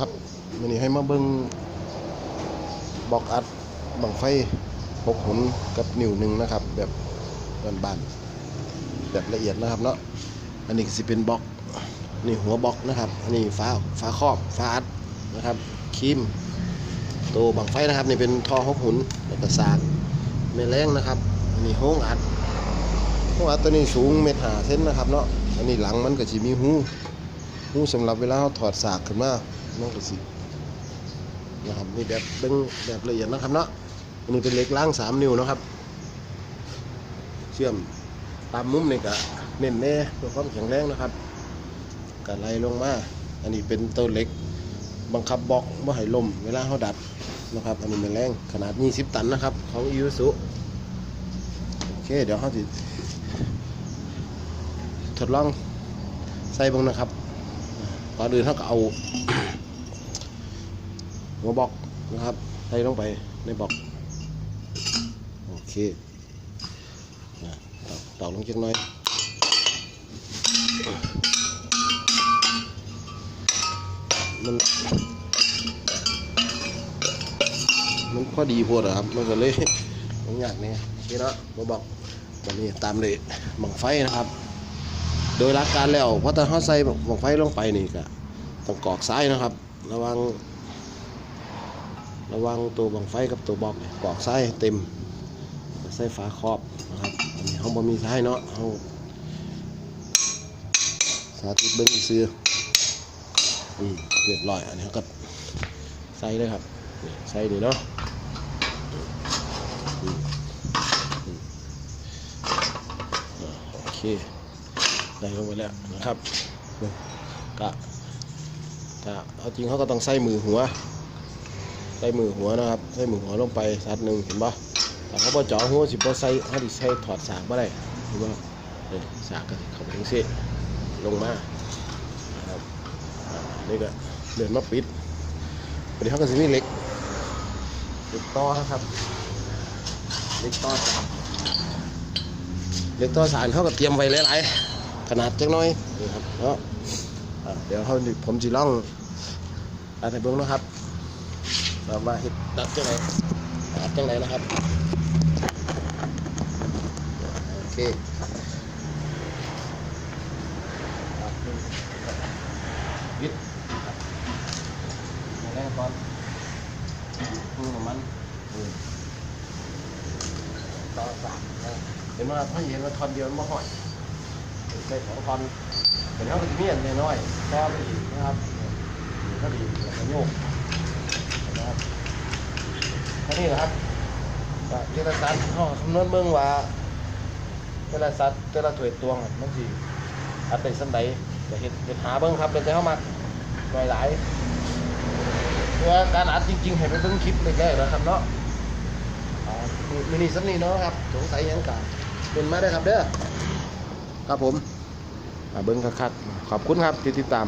ครับวันนี้ให้มาเบิ้งบอกอัดบังไฟหกหุนกับนิ้วหนึ่งนะครับ แบบบานๆแบบละเอียดนะครับเนาะอันนี้ก็สิเป็นบล็อกนี่หัวบล็อกนะครับอันนี้ฟ้าฟ้าครอบฟ้าอัดนะครับคีมตัวบังไฟนะครับนี่เป็นท่อหกหุนแล้วก็สากแม่แรงนะครับอันนี้โฮงอัดโฮงอัดตัวนี้สูงเมตรหาเซนนะครับเนาะอันนี้หลังมันก็จะมีหูหูสำหรับเวลาเราถอดสากขึ้นมา น้องกระสินะครับนี่แบบเบิ้งแบบละเอียดนะครับเนาะอันนี้เป็นเหล็กล่างสามนิ้วนะครับ เชื่อมตามมุมนี่ก็เน้นแน่เพื่อความแข็งแรงนะครับก็ไล่ลงมา อันนี้เป็นตัวเหล็กบังคับบล็อกไม่ให้ล่มเวลาเขาดัดนะครับ อันนี้เป็นแรงขนาด 20 ตันนะครับ ของยูสุโอเค เดี๋ยวเขาจะทดลองใส่บ้างนะครับก่อนอื่นเขาก็เอา หัวบล็อกนะครับใส่ลงไปในบล็อกโอเคตอกตอกลงจักน่อยมันมันพอดีพดอะครับมันก็เลยมันยากนี่โอเคนาะหัวบอกวันนี้ตามเลยบังไฟนะครับ โดยหลักการแล้วเพราะถ้าเขาใส่บังไฟลงไปนี่ก็ต้องกรอกซ้ายนะครับ ระวัง ระวังตัวบังไฟกับตัวบอกเนี่ยกรอกซ้ายให้เต็มใส่ฝาครอบนะครับอันนี้เขาบ่มีซ้เนาะเขาสาธิตเบิ้งอีซื้ออืมเรียบร้อยอันนี้ก็ใส่เลยครับนี่ใส่นี่เนาะอืมอืมอ่าโอเคได้ลงไปแล้วนะครับก็ถ้าเอาจริงเขาก็ต้องใส่มือหัว ใส่มือหัวนะครับใส่มือหัวลงไปสัดหนึ่งเห็นปะแต่เขาพอจ่อหัวสิบ่ใส่เขาดิใส่ถอดสากมาได้เห็นปะเนี่ยสากก็สิเขาไปทั้งสิ้ลงมาครับนี่ก็เดินมาปิดวันนี้เขาก็จะมีเล็กเล็กต่อครับเล็กต่อสามเล็กต่อสารเขาก็เตรียมไว้หลายๆขนาดจักน้อยนี่ครับเนาะอ่าเดี๋ยวเขาผมจะล่องอะไรเบิ้งนะครับ เรามาเห็ดดัดจังไหนดัดจังไหนนะครับ โอเคยึดมาแรกก่อนมือของมันต่อสามเห็นว่าถ้าเห็นว่าทอนเดียวมันไม่ห่อยใส่สองทอนเห็นเขาก็จะเมียนน้อยๆต่อไปอีกนะครับก็ดีแล้วก็โยก ค่นี้แหละครับก็เจรสัตว์เขาคำนวณเบิ่งว่าเจรสัตว์เจรถวยตวงมันสิอัดเป็นสันใดจะเห็ดเห็ดหาเบิ่งครับเป็นใจเข้ามาหลายหลายเพื่อการอัดจริงๆให้ไปเบิ่งคลิปเลยแรกๆนะครับเนาะมินิสันนี่เนาะครับสงสัยยังกะเป็นมาได้ครับเด้อครับผมเบิ่งคักๆขอบคุณครับที่ติดตาม